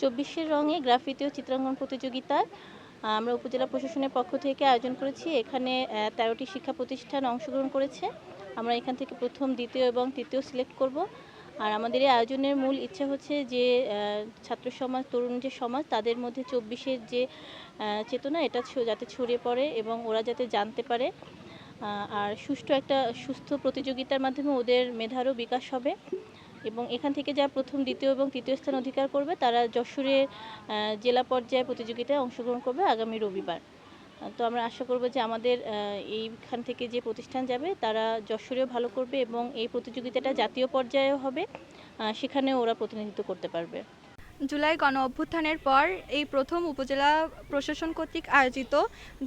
চব্বিশের রঙে গ্রাফিতি ও চিত্রাঙ্কন প্রতিযোগিতা আমরা উপজেলা প্রশাসনের পক্ষ থেকে আয়োজন করেছি। এখানে তেরোটি শিক্ষা প্রতিষ্ঠান অংশগ্রহণ করেছে। আমরা এখান থেকে প্রথম, দ্বিতীয় এবং তৃতীয় সিলেক্ট করব। আর আমাদের এই আয়োজনের মূল ইচ্ছা হচ্ছে যে ছাত্র সমাজ, তরুণ যে সমাজ, তাদের মধ্যে চব্বিশের যে চেতনা, এটা যাতে ছড়িয়ে পড়ে এবং ওরা যাতে জানতে পারে। আর সুষ্ঠু একটা সুস্থ প্রতিযোগিতার মাধ্যমে ওদের মেধারও বিকাশ হবে। এবং এখান থেকে যা প্রথম, দ্বিতীয় এবং তৃতীয় স্থান অধিকার করবে, তারা যশোরে জেলা পর্যায়ে প্রতিযোগিতায় অংশগ্রহণ করবে আগামী রবিবার। তো আমরা আশা করব যে আমাদের এইখান থেকে যে প্রতিষ্ঠান যাবে, তারা যশোরেও ভালো করবে এবং এই প্রতিযোগিতাটা জাতীয় পর্যায়েও হবে। সেখানেও ওরা প্রতিনিধিত্ব করতে পারবে। জুলাই গণ অভ্যুত্থানের পর এই প্রথম উপজেলা প্রশাসন কর্তৃক আয়োজিত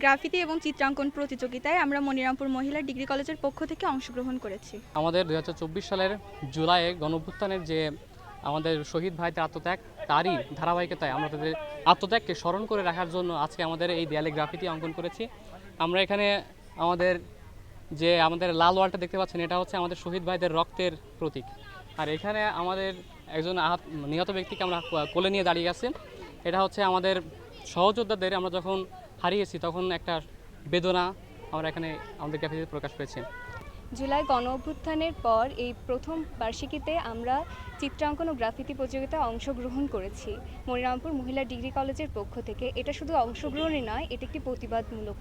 গ্রাফিতি এবং চিত্রাঙ্কন প্রতিযোগিতায় আমরা মনিরামপুর মহিলা ডিগ্রি কলেজের পক্ষ থেকে অংশগ্রহণ করেছি। আমাদের দু হাজার চব্বিশ সালের জুলাইয়ে গণঅভ্যুত্থানের যে আমাদের শহীদ ভাইদের আত্মত্যাগ, তারই ধারাবাহিকতায় আমরা তাদের আত্মত্যাগকে স্মরণ করে রাখার জন্য আজকে আমাদের এই দেয়ালে গ্রাফিতি অঙ্কন করেছি। আমরা এখানে আমাদের যে আমাদের লাল ওয়ালটা দেখতে পাচ্ছেন, এটা হচ্ছে আমাদের শহীদ ভাইদের রক্তের প্রতীক। আর এখানে আমাদের একজন আহত নিহত ব্যক্তিকে আমরা কোলে নিয়ে দাঁড়িয়ে আছি। এটা হচ্ছে আমাদের সহযোদ্ধাদের আমরা যখন হারিয়েছি তখন একটা বেদনা আমরা এখানে আমাদের গ্রাফিতিতে প্রকাশ পেয়েছি। জুলাই গণ অভ্যুত্থানের পর এই প্রথম বার্ষিকীতে আমরা চিত্রাঙ্কন ও গ্রাফিতি প্রতিযোগিতায় অংশগ্রহণ করেছি। মনিরামপুর মহিলা ডিগ্রি কলেজের পক্ষ থেকে। এটা শুধু অংশগ্রহণই নয়, এটা একটি প্রতিবাদমূলক